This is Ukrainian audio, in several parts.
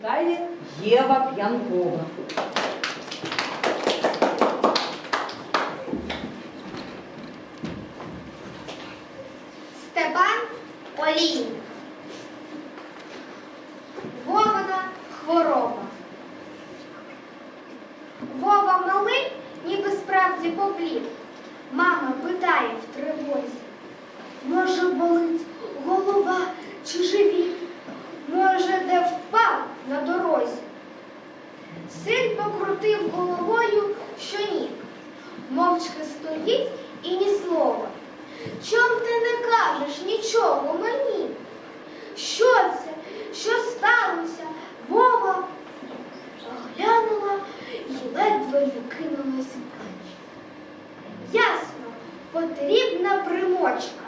Читає Єва П'янкова. Степан Олійник. Вована хвороба. Вова малий, ніби справді поплів. Мама питає в тривозі. Може, болить Син покрутив головою, що ні. Мовчки стоїть і ні слова. Чом ти не кажеш нічого мені? Що це? Що сталося? Вова глянула і ледве не кинулась в плач. Ясно, потрібна примочка.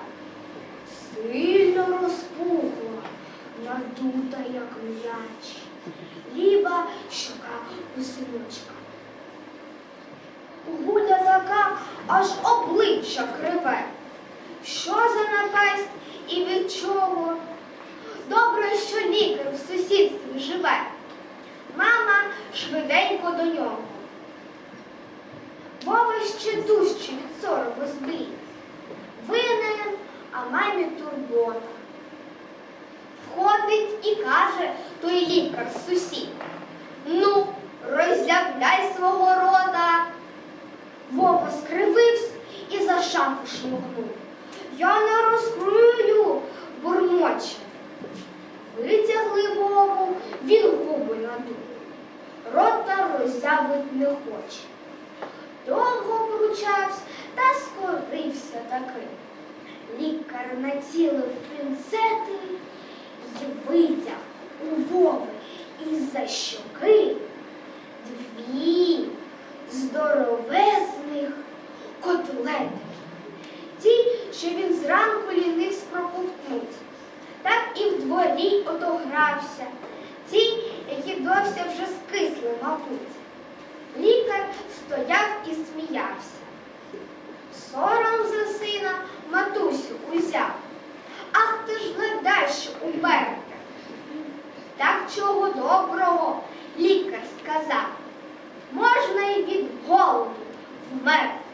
Сильно розпухла, надута, як м'яч. Ліва щока у синочка. Гуля така, аж обличчя криве. Що за напасть і від чого? Добре, що лікар в сусідстві живе. Мама швиденько до нього. Вова ще дужче від сорому зблід. Винен, а мамі турбота. Входить і каже той лікар сусід. Ну, роззявляй свого рота. Вова скривився і за шафу шмогнув. Я не розкрию, бурмоче. Витягли Вову, він губи надув. Рота роззявить не хоче. Довго кручався та скорився таки. Лікар націлив пінцети і витяг у Вови із-за щоки дві здоровезних котлети. Ті, що він зранку лінився проковтнуть. Так і в дворі отогрався. Ті, які довся вже скисли, мабуть. Лікар стояв і сміявся. Сором за сина матусю узяв. Ах ти ж ледащо умерте. Так чого доброго лікар сказав. Можна й від голоду вмерти.